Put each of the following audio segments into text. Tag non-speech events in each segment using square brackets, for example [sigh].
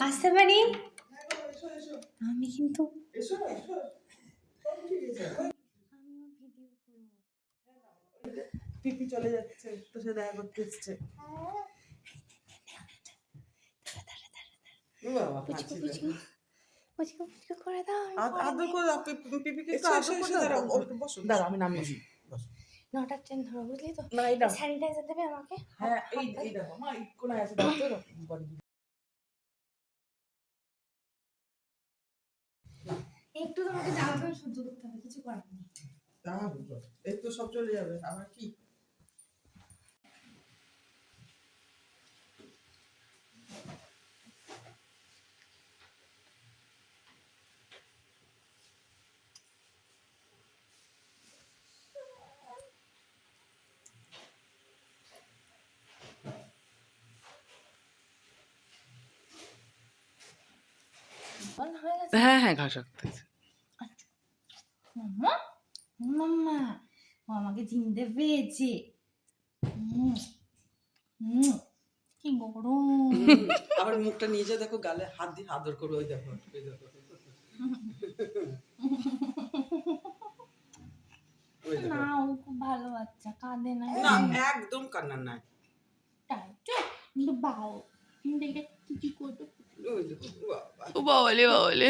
আসতে পারি? আমি কিন্তু পিপি চলে যাচ্ছে দেখা করতে এসছে। আমি নামিয়ে নটার ট্রেন ধরো বুঝলি তো? স্যানিটাইজার দেবে আমাকে? হ্যাঁ এই এই দেখো মা কোনায় আছে একটু তোমাকে জ্বালা করে সহ্য করতে হবে কিছু করার নেই। তা। বুঝো। এই তো সব চলে যাবে আমার কি? হয়ে গেছে হ্যাঁ হ্যাঁ ঘাস রাখতে মাম্মা মাম্মা ও আমাকে চিনতে পেয়েছে। কি গরম। আবার মুখটা যা দেখো গালে হাত দিয়ে আদর করো ওই দেখো না ও খুব ভালো বাচ্চা কাঁদে না। না একদম কান্নার নাই। তাই তো কিন্তু বাও দেখে করতে দেখো বাবা। ও বাবালে বাবালে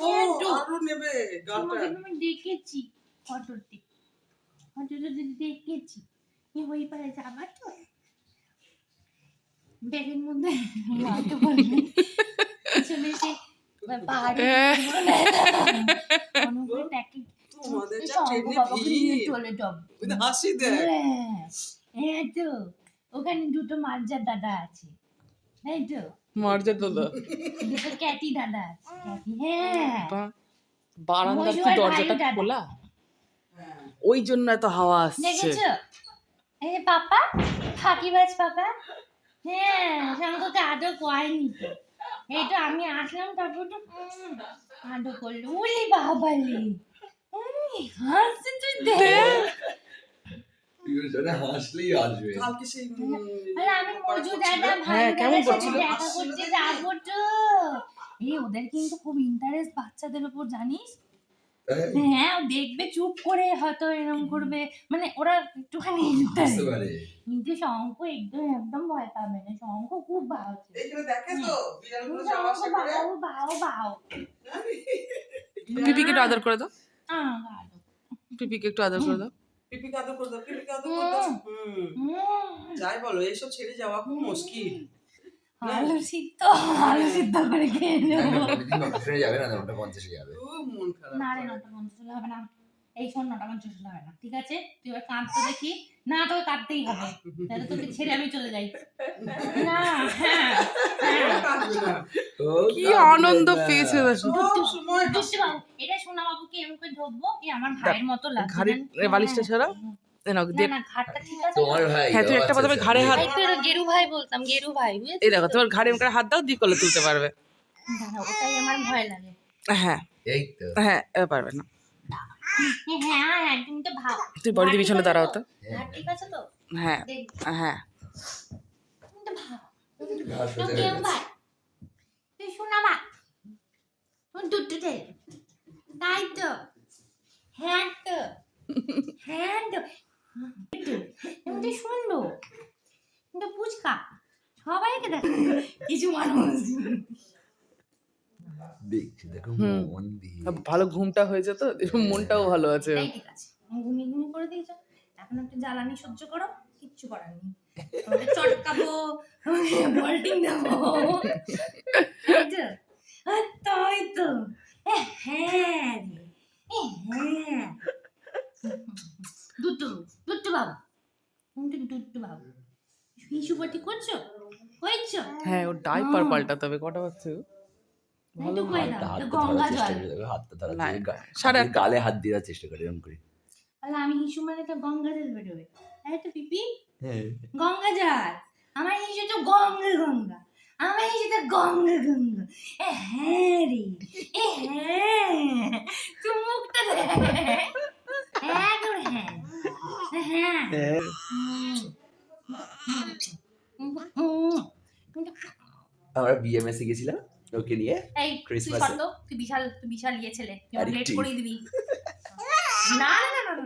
ও আরও নেবে গালটা আমি দেখেছি ফটোতে। ফটোতে দেখেছি এ ওই পারে যাবা তো? ব্যাগের মধ্যে পাহাড়ে তোমাদের যা ট্রেনে চলে হাসি হ্যাঁ হ্যাঁ তো। ওখানে দুটো মার্জার দাদা আছে। তাই তো। মর্যাদা দাদা ক্যাটি দাদা হ্যাঁ। বারান্দার কি দরজাটা খোলা? ওই জন্য এত হাওয়া আসছে। এই পাপা ফাঁকিবাজ পাপা। হ্যাঁ শঙ্করকে আদর করেনি তো। এই তো আমি আসলাম তারপর তো আদর করল। উলি বাবালি। হাসছে তুই দেখ। টিউশনে হাসলেই আসবে। কালকে সেই আরে আমি মজু দাদা ভাই হ্যাঁ, কেমন করছিল? দেখা করতে যাব তো। এই ওদের কিন্তু খুব ইন্টারেস্ট বাচ্চাদের উপর জানিস? হ্যাঁ দেখবে চুপ করে হয়তো এরকম করবে। মানে ওরা একটুখানি কিন্তু শঙ্খ একদম একদম ভয় পাবে না। শঙ্খ খুব ভালো বাও বাও বাও পিপিকে একটু আদর করে দাও। আহ, ভালো। পিপিকে একটু আদর করে দাও। পিপি কাদো করে দাও পিপি কাদো করে দাও হুম। উম, যাই বলো এসব ছেড়ে যাওয়া খুব মুশকিল। আলু সিদ্ধ আলু সিদ্ধ করে খেয়ে নেব। না, যাবে না নটা পঞ্চাশে যাবে। মন খারাপ না রে নটা পঞ্চাশ হবে না। এই শোন নটা পঞ্চাশ হবে না ঠিক আছে? তুই এবার কাঁদতে দেখি। না তোকে কাঁদতেই হবে। তাহলে তোকে ছেড়ে আমি চলে যাই। না হ্যাঁ হ্যাঁ। না। কি আনন্দ পেয়েছে দেখো সময় আমার ভাইয়ের মতো লাগছে ঘাড়ের বালিশটা ছাড়া? হ্যাঁ, হাত- দাও দিয়ে তুলতে পারবে। হ্যাঁ। হ্যাঁ পারবে না। হ্যাঁ হ্যাঁ তো তুই দাঁড়াও তো। হ্যাঁ হ্যাঁ তাই তো। হ্যাঁ হ্যাঁ শুনলো কিন্তু পুচকা সবাইকে দেখো কিছু মানুষ। দেখছি দেখো মন দিয়ে। ভালো ঘুমটা হয়েছে তো দেখো মনটাও ভালো আছে। ঠিক আছে আমি ঘুমিয়ে ঘুমিয়ে করে দিয়েছ এখন একটু জ্বালানি সহ্য করো কিচ্ছু করার নেই। চটকাবো বল্টিং দেবো। তাই তো? আর তাই তো। এ হ্যাঁ রে এ হ্যাঁ দুটু দুটু বাবু তুমি দুটু বাবু হিসুপাটি করছ হয়েছো হ্যাঁ ও ডাইপার পাল্টাতে হবে কটা বাজছে? গো? হাতটা হাতটা গঙ্গা ধরার চেষ্টা জল হাতটা ধরার না, চেষ্টা করে। সাড়ে হাতের গালে হাত দেওয়ার চেষ্টা করে এরকম করে। তাহলে আমি হিসু মানে তো গঙ্গা জল বেরোবে। তাই তো পিপি হ্যাঁ। গঙ্গা জল। আমার হিসু তো গঙ্গা গঙ্গা। আমার হিসু তো গঙ্গা গঙ্গা। এ হ্যাঁ রে এ হ্যাঁ। তুই মুখটা হ্যাঁ। হ্যাঁ। হ্যাঁ। আমরা বিএমএস এ গেছিলাম ওকে নিয়ে এই তুই Christmas তুই বিশাল তুই বিশাল ইয়ে ছেলে তুই লেট করে দিবি। [laughs] না না না না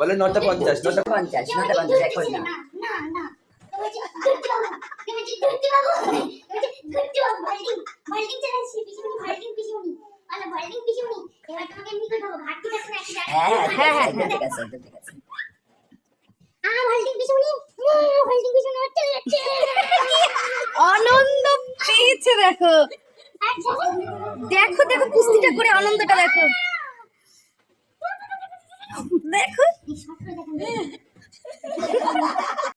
বলে নটা পঞ্চাশ নটা পঞ্চাশ নটা পঞ্চাশ এক না। না না হ্যাঁ হ্যাঁ হ্যাঁ ঠিক আছে ঠিক আছে আ বাল্ডিং পিছুনি আনন্দ পেয়েছে দেখো। দেখো দেখো কুস্তিটা করে আনন্দটা দেখো। দেখো।